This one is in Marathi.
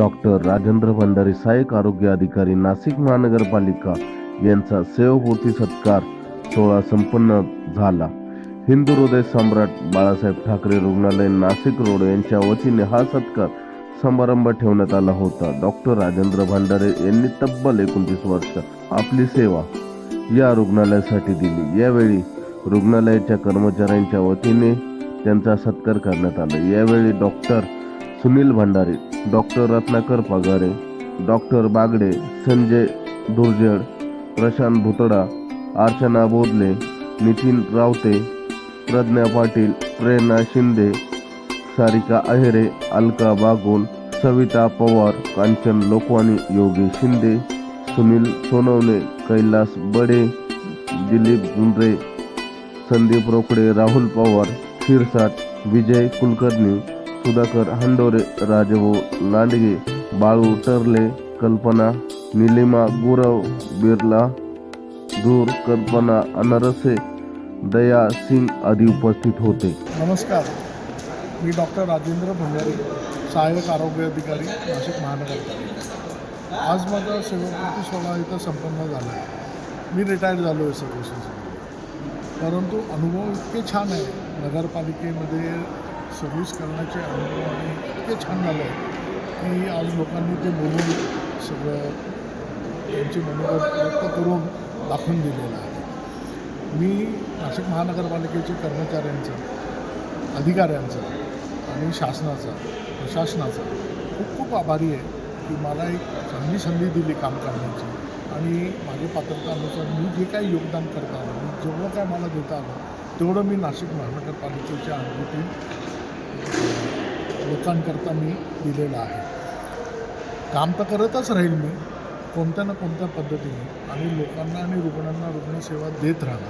डॉक्टर राजेंद्र भंडारी सहाय्यक आरोग्य अधिकारी नाशिक महानगरपालिका यांचा सेवापूर्ती सत्कार सोहळा संपन्न झाला. हिंदू हृदय सम्राट बाळासाहेब ठाकरे रुग्णालय नाशिक रोड यांच्या वतीने हा सत्कार समारंभ ठेवण्यात आला होता. डॉक्टर राजेंद्र भंडारे यांनी तब्बल एकोणतीस वर्ष आपली सेवा या रुग्णालयासाठी दिली. यावेळी रुग्णालयाच्या कर्मचाऱ्यांच्या वतीने त्यांचा सत्कार करण्यात आला. यावेळी doctor Sunil Bhandare doctor Ratnakar Pagare doctor Bagde Sanjay Durjad Prashant Bhutada Archana Bodle Nitin Raote Pragya Patil Prerna Shinde Sarika Ahere Alka Bagol Savita Pawar Kanchan Lokwani Yogesh Shinde Sunil Sonawane Kailas Bade Dilip Gundre Sandeep Rokade Rahul Pawar Shirsat Vijay Kulkarni Sudhakar Handore Rajbhau Landge Balu Tarle Kalpana Nilima Gurav Birla धूर कल्पना अनरसे दया सिंग आदी उपस्थित होते नमस्कार मी डॉक्टर राजेंद्र भंडारी सहाय्यक आरोग्य अधिकारी नाशिक महानगरपालिका आज माझा सेवापूर्ती सोहळा इथं संपन्न झाला आहे. मी रिटायर्ड झालो आहे सर्व परंतु अनुभव इतके छान आहे. नगरपालिकेमध्ये सर्व्हिस करण्याचे अनुभव आणि इतके छान झालं आहे की आज लोकांनी ते बोलून सगळं त्यांची मनोगत व्यक्त करून दाखवून दिलेलं आहे. मी नाशिक महानगरपालिकेचे कर्मचाऱ्यांचं अधिकाऱ्यांचा आणि शासनाचा प्रशासनाचा खूप खूप आभारी आहे की मला एक चांगली संधी दिली काम करण्याची आणि माझ्या पात्रतानुसार मी जे काही योगदान करता आलं मी जेवढं काय मला देता आलं तेवढं मी नाशिक महानगरपालिकेच्या हद्दीतील लोकांकरता मी दिलेलं आहे. काम तर करतच राहील मी कोणत्या ना कोणत्या पद्धतीने. आणि लोकांना आणि रुग्णांना रुग्णसेवा देत राहणार.